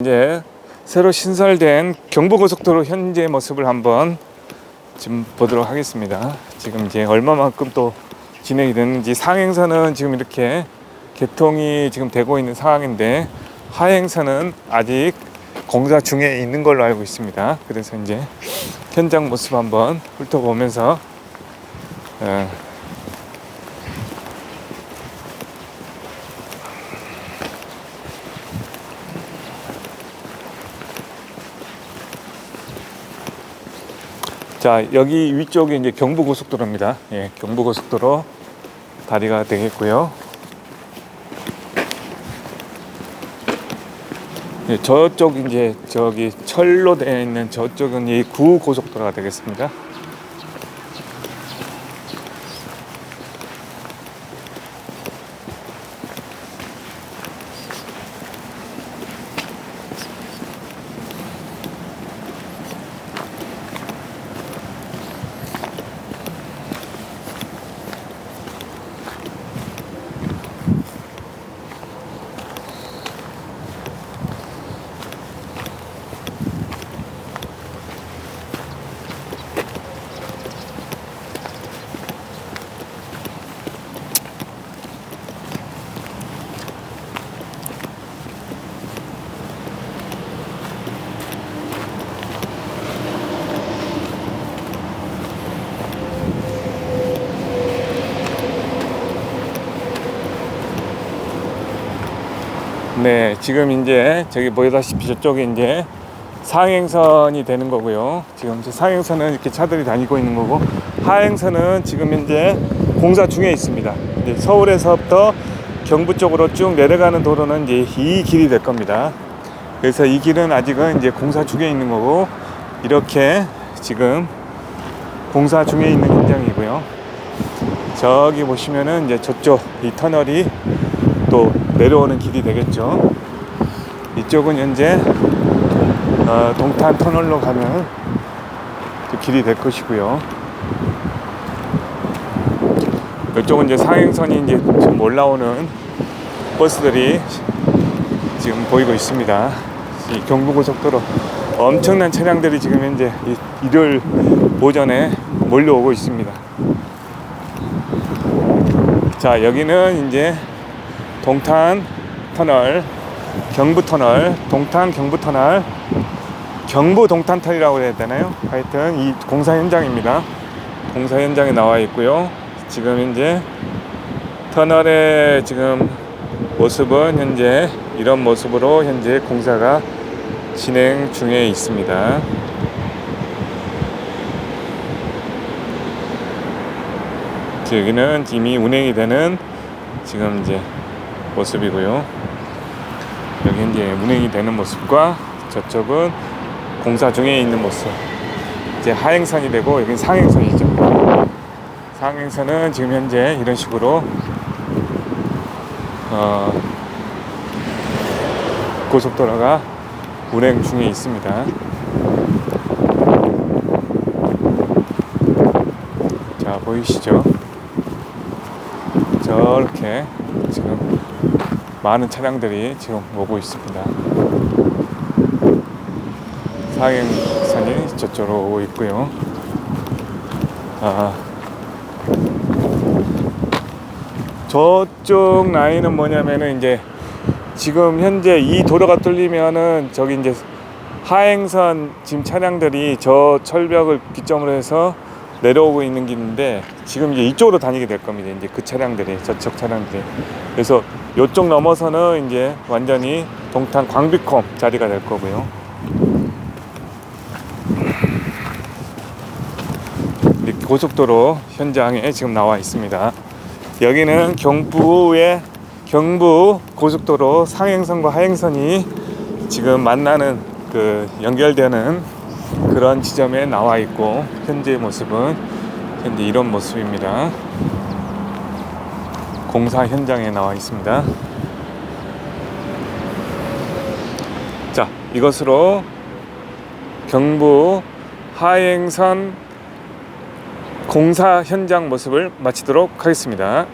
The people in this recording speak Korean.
이제 새로 신설된 경부고속도로 현재 모습을 한번 지금 보도록 하겠습니다. 지금 이제 얼마만큼 또 진행이 됐는지 상행선은 지금 이렇게 개통이 지금 되고 있는 상황인데 하행선은 아직 공사 중에 있는 걸로 알고 있습니다. 그래서 이제 현장 모습 한번 훑어보면서 어, 자 여기 위쪽이 이제 경부고속도로입니다. 예, 경부고속도로 다리가 되겠고요. 예, 저쪽 이제 저기 철로 되어 있는 저쪽은 이 구고속도로가 되겠습니다. 네, 지금 이제 저기 보여다시피 저쪽에 이제 상행선이 되는 거고요. 지금 저 상행선은 이렇게 차들이 다니고 있는 거고 하행선은 지금 현재 공사 중에 있습니다. 이제 서울에서부터 경부 쪽으로 쭉 내려가는 도로는 이제 이 길이 될 겁니다. 그래서 이 길은 아직은 이제 공사 중에 있는 거고 이렇게 지금 공사 중에 있는 현장이고요. 저기 보시면은 이제 저쪽 이 터널이 또 내려오는 길이 되겠죠. 이쪽은 현재 어, 동탄 터널로 가면 그 길이 될 것이고요. 이쪽은 이제 상행선이 이제 지금 올라오는 버스들이 지금 보이고 있습니다. 이 경부고속도로 엄청난 차량들이 지금 현재 이 일요일 오전에 몰려오고 있습니다. 자 여기는 이제 동탄 터널, 경부 터널, 동탄 경부 터널, 경부 동탄 터널이라고 해야 되나요? 하여튼 이 공사 현장입니다. 공사 현장에 나와 있고요. 지금 현재 터널의 지금 모습은 현재 이런 모습으로 현재 공사가 진행 중에 있습니다. 여기는 이미 운행이 되는 지금 이제 모습이고요. 여기 이제 운행이 되는 모습과 저쪽은 공사 중에 있는 모습. 이제 하행선이 되고 여기는 상행선이죠. 상행선은 지금 현재 이런 식으로 어, 고속도로가 운행 중에 있습니다. 자 보이시죠? 저렇게 많은 차량들이 지금 오고 있습니다. 상행선이 저쪽으로 오고 있고요. 아, 저쪽 라인은 뭐냐면은 이제 지금 현재 이 도로가 뚫리면은 저기 이제 하행선 지금 차량들이 저 철벽을 기점으로 해서 내려오고 있는 길인데 지금 이제 이쪽으로 다니게 될 겁니다. 이제 그 차량들이 저쪽 차량들이 그래서 이쪽 넘어서는 이제 완전히 동탄 광비컴 자리가 될 거고요. 고속도로 현장에 지금 나와 있습니다. 여기는 경부의 경부 고속도로 상행선과 하행선이 지금 만나는 그 연결되는 그런 지점에 나와 있고 현재 모습은 현재 이런 모습입니다. 공사 현장에 나와 있습니다. 자, 이것으로 경부 하행선 공사 현장 모습을 마치도록 하겠습니다.